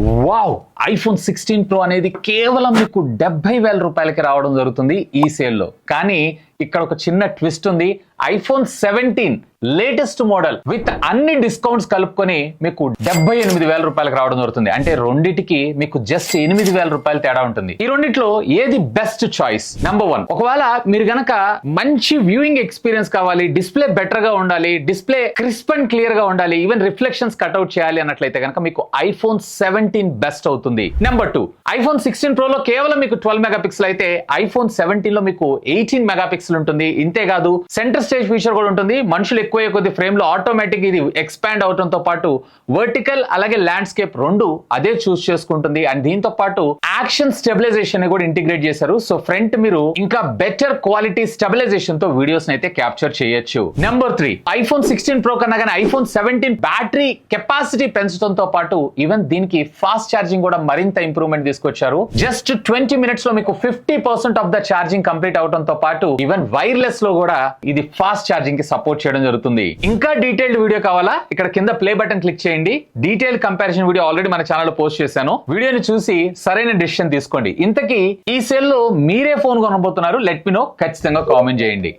Wow iPhone sixteen pro అనేది కేవలం మీకు డెబ్బై వేల రూపాయలకి రావడం జరుగుతుంది ఈ సేల్లో. కానీ ఇక్కడ ఒక చిన్న ట్విస్ట్ ఉంది. IPhone seventeen latest model with అన్ని డిస్కౌంట్స్ కలుపుకొని మీకు డెబ్బై ఎనిమిది వేల రూపాయలకు రావడం జరుగుతుంది. అంటే రెండింటికి మీకు జస్ట్ ఎనిమిది వేల రూపాయలు తేడా ఉంటుంది. ఈ రెండిట్లో ఏది బెస్ట్ చాయిస్ నెంబర్ వన్ ఒకవేళ మీరు గనక మంచి వ్యూయింగ్ ఎక్స్పీరియన్స్ కావాలి డిస్ప్లే బెటర్గా ఉండాలి డిస్ప్లే క్రిస్ప్ అండ్ క్లియర్గా ఉండాలి ఈవెన్ రిఫ్లెక్షన్స్ కట్అవుట్ చేయాలి అన్నట్లయితే కనుక మీకు ఐఫోన్ సెవెంటీన్ బెస్ట్ అవుతుంది. Number two iPhone sixteen pro లో కేవలం మీకు ట్వెల్వ్ మెగా పిక్సెల్ అయితే ఐఫోన్ సెవెంటీన్లో మీకు ఎయిటీన్ మెగా పిక్సెల్ ఉంటుంది. ఇంతేకాదు సెంటర్ స్టేజ్ ఫీచర్ కూడా ఉంటుంది. మనుషులు ఎక్కువ కొద్ది ఫ్రేమ్లో ఆటోమేటిక్ ఇది ఎక్స్పాండ్ అవడంతో పాటు వర్టికల్ అలాగే ల్యాండ్స్కేప్ రెండు అదే చూస్ చేసుకుంటుంది. అండ్ దీంతో పాటు యాక్షన్ స్టెబిలైజేషన్ కూడా ఇంటిగ్రేట్ చేశారు. సో ఫ్రంట్ మీరు ఇంకా బెటర్ క్వాలిటీ స్టెబిలైజేషన్తో వీడియోస్ అయితే క్యాప్చర్ చేయొచ్చు. Number three iPhone sixteen pro కన్నా కానీ ఐఫోన్ సెవెంటీన్ బ్యాటరీ కెపాసిటీ పెంచడంతో పాటు ఈవెన్ దీనికి ఫాస్ట్ ఛార్జింగ్ కూడా మరింత ఇంప్రూవ్మెంట్ తీసుకొచ్చారు. జస్ట్ ట్వంటీ మినిట్స్లో మీకు fifty percent of the charging complete అవడంతో పాటు ఈవెన్ వైర్లెస్లో కూడా ఇది ఫాస్ట్ ఛార్జింగ్కి సపోర్ట్ చేయడం జరుగుతుంది. ఇంకా డీటెయిల్డ్ వీడియో కావాలా? ఇక్కడ కింద ప్లే బటన్ క్లిక్ చేయండి. డీటెయిల్ కంపారిజన్ వీడియో ఆల్రెడీ మన ఛానల్లో పోస్ట్ చేశాను. వీడియోని చూసి సరైన డిసిషన్ తీసుకోండి. ఇంతకీ ఈ సెల్ మీరే ఫోన్ కొనబోతున్నారు. లెట్ మీ నో ఖచ్చితంగా కామెంట్ చేయండి.